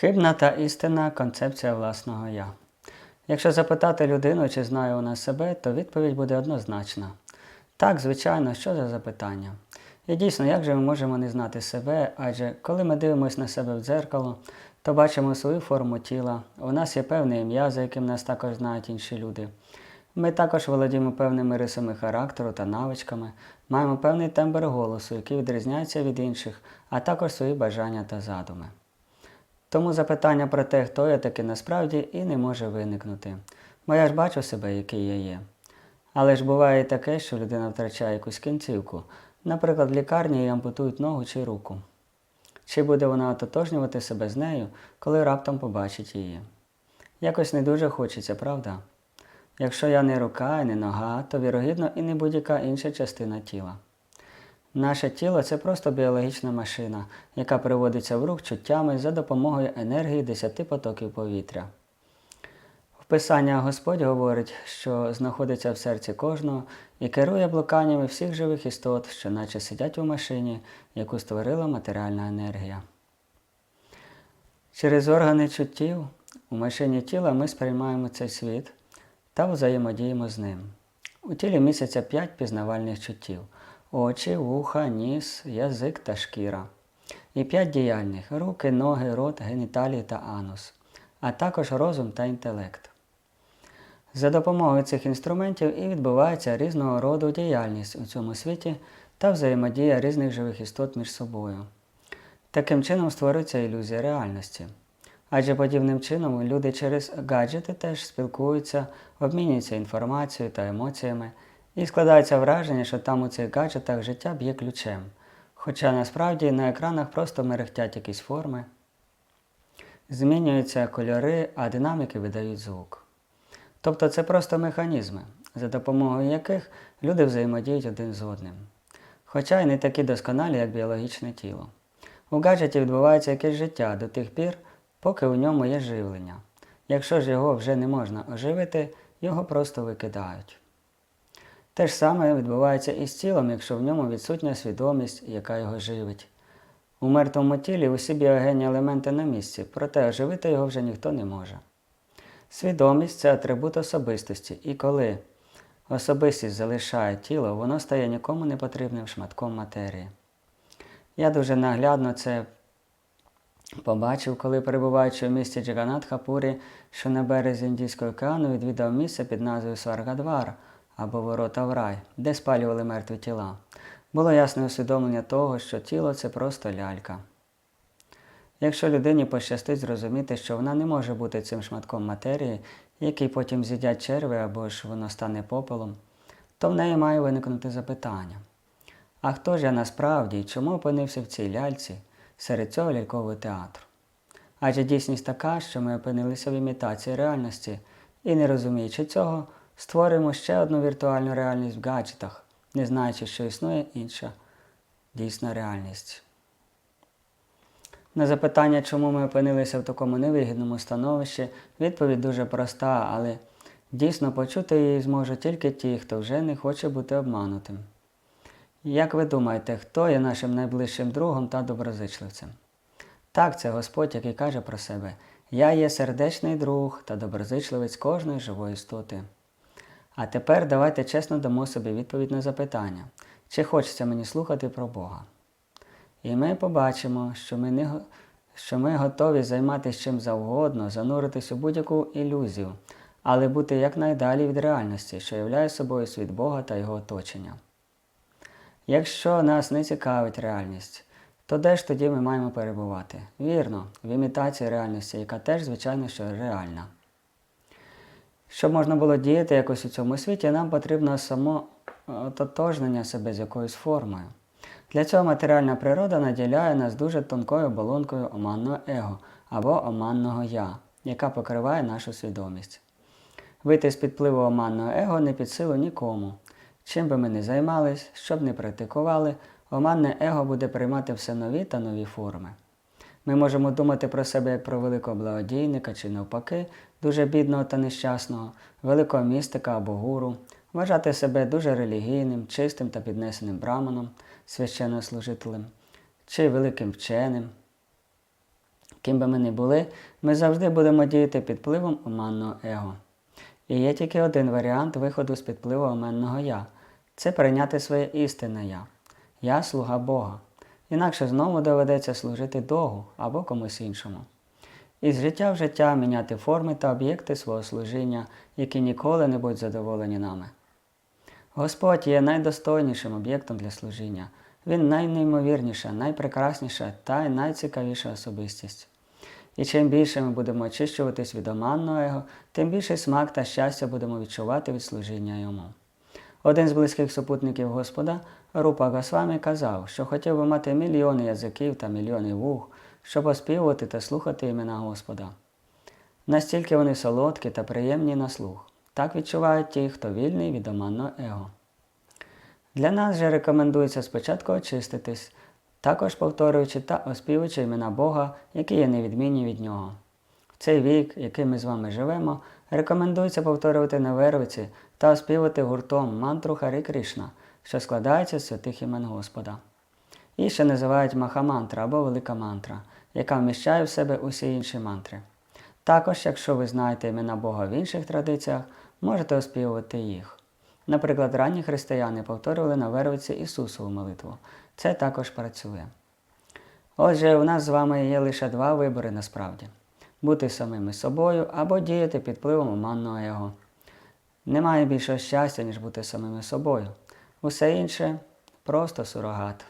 Хибна та істинна концепція власного я. Якщо запитати людину, чи знає вона себе, то відповідь буде однозначна. Так, звичайно, що за запитання? І дійсно, як же ми можемо не знати себе? Адже коли ми дивимося на себе в дзеркало, то бачимо свою форму тіла, у нас є певне ім'я, за яким нас також знають інші люди. Ми також володіємо певними рисами характеру та навичками, маємо певний тембр голосу, який відрізняється від інших, а також свої бажання та задуми. Тому запитання про те, хто я таки насправді, і не може виникнути. Бо я ж бачу себе, який я є. Але ж буває і таке, що людина втрачає якусь кінцівку. Наприклад, в лікарні їй ампутують ногу чи руку. Чи буде вона ототожнювати себе з нею, коли раптом побачить її? Якось не дуже хочеться, правда? Якщо я не рука і не нога, то вірогідно і не будь-яка інша частина тіла. Наше тіло це просто біологічна машина, яка приводиться в рух чуттями за допомогою енергії десяти потоків повітря. Писання Господь говорить, що знаходиться в серці кожного і керує блуканнями всіх живих істот, що наче сидять у машині, яку створила матеріальна енергія. Через органи чуттів у машині тіла ми сприймаємо цей світ та взаємодіємо з ним. У тілі місяця п'ять пізнавальних чуттів очі, вуха, ніс, язик та шкіра. І п'ять діяльних руки, ноги, рот, геніталії та анус, а також розум та інтелект. За допомогою цих інструментів і відбувається різного роду діяльність у цьому світі та взаємодія різних живих істот між собою. Таким чином створюється ілюзія реальності. Адже подібним чином люди через гаджети теж спілкуються, обмінюються інформацією та емоціями, і складається враження, що там у цих гаджетах життя б'є ключем. Хоча насправді на екранах просто мерехтять якісь форми, змінюються кольори, а динаміки видають звук. Тобто це просто механізми, за допомогою яких люди взаємодіють один з одним. Хоча й не такі досконалі, як біологічне тіло. У гаджеті відбувається якесь життя до тих пір, поки у ньому є живлення. Якщо ж його вже не можна оживити, його просто викидають. Те ж саме відбувається і з тілом, якщо в ньому відсутня свідомість, яка його живить. У мертвому тілі усі біогенні елементи на місці, проте оживити його вже ніхто не може. Свідомість це атрибут особистості, і коли особистість залишає тіло, воно стає нікому не потрібним шматком матерії. Я дуже наглядно це побачив, коли перебуваючи в місті Джаганатхапурі, що на березі Індійського океану відвідав місце під назвою Сваргадвар або Ворота в рай, де спалювали мертві тіла. Було ясне усвідомлення того, що тіло це просто лялька. Якщо людині пощастить зрозуміти, що вона не може бути цим шматком матерії, який потім з'їдять черви або ж воно стане попелом, то в неї має виникнути запитання. А хто ж я насправді і чому опинився в цій ляльці серед цього лялькового театру? Адже дійсність така, що ми опинилися в імітації реальності і, не розуміючи цього, створюємо ще одну віртуальну реальність в гаджетах, не знаючи, що існує інша дійсна реальність. На запитання, чому ми опинилися в такому невигідному становищі, відповідь дуже проста, але дійсно почути її зможуть тільки ті, хто вже не хоче бути обманутим. Як ви думаєте, хто є нашим найближчим другом та доброзичливцем? Так, це Господь, який каже про себе: Я є сердечний друг та доброзичливець кожної живої істоти. А тепер давайте чесно дамо собі відповідь на запитання, чи хочеться мені слухати про Бога. І ми побачимо, що ми, не, що ми готові займатися чим завгодно, зануритись у будь-яку ілюзію, але бути якнайдалі від реальності, що являє собою світ Бога та його оточення. Якщо нас не цікавить реальність, то де ж тоді ми маємо перебувати? Вірно, в імітації реальності, яка теж, звичайно, що реальна. Щоб можна було діяти якось у цьому світі, нам потрібно само е, себе з якоюсь формою. Для цього матеріальна природа наділяє нас дуже тонкою оболонкою оманного его або оманного я, яка покриває нашу свідомість. Вийти з під впливу оманного его не під силу нікому. Чим би ми не займались, що б не практикували, оманне его буде приймати все нові та нові форми. Ми можемо думати про себе як про великого благодійника чи навпаки, дуже бідного та нещасного, великого містика або гуру, вважати себе дуже релігійним, чистим та піднесеним браманом, священнослужителем, чи великим вченим. Ким би ми не були, ми завжди будемо діяти під впливом оманного его. І є тільки один варіант виходу з підпливу оманного я це прийняти своє істинне я. Я слуга Бога. Інакше знову доведеться служити Богу або комусь іншому. І з життя в життя міняти форми та об'єкти свого служіння, які ніколи не будуть задоволені нами. Господь є найдостойнішим об'єктом для служіння. Він найнеймовірніша, найпрекрасніша та найцікавіша особистість. І чим більше ми будемо очищуватись від оманного его, тим більший смак та щастя будемо відчувати від служіння йому. Один з близьких супутників Господа, Рупа Госвамі, казав, що хотів би мати мільйони язиків та мільйони вух, щоб оспівувати та слухати імена Господа. Настільки вони солодкі та приємні на слух. Так відчувають ті, хто вільний від оманного его. Для нас же рекомендується спочатку очиститись, також повторюючи та оспівуючи імена Бога, які є невідмінні від нього. Цей вік, який ми з вами живемо, рекомендується повторювати на вервиці та оспівати гуртом мантру Харі Кришна, що складається з святих імен Господа. Її ще називають Махамантра або Велика мантра, яка вміщає в себе усі інші мантри. Також, якщо ви знаєте імена Бога в інших традиціях, можете оспівувати їх. Наприклад, ранні християни повторювали на вервиці Ісусову молитву. Це також працює. Отже, у нас з вами є лише два вибори насправді: бути самими собою або діяти під впливом оманного Его. Немає більшого щастя, ніж бути самими собою. Усе інше просто сурогат.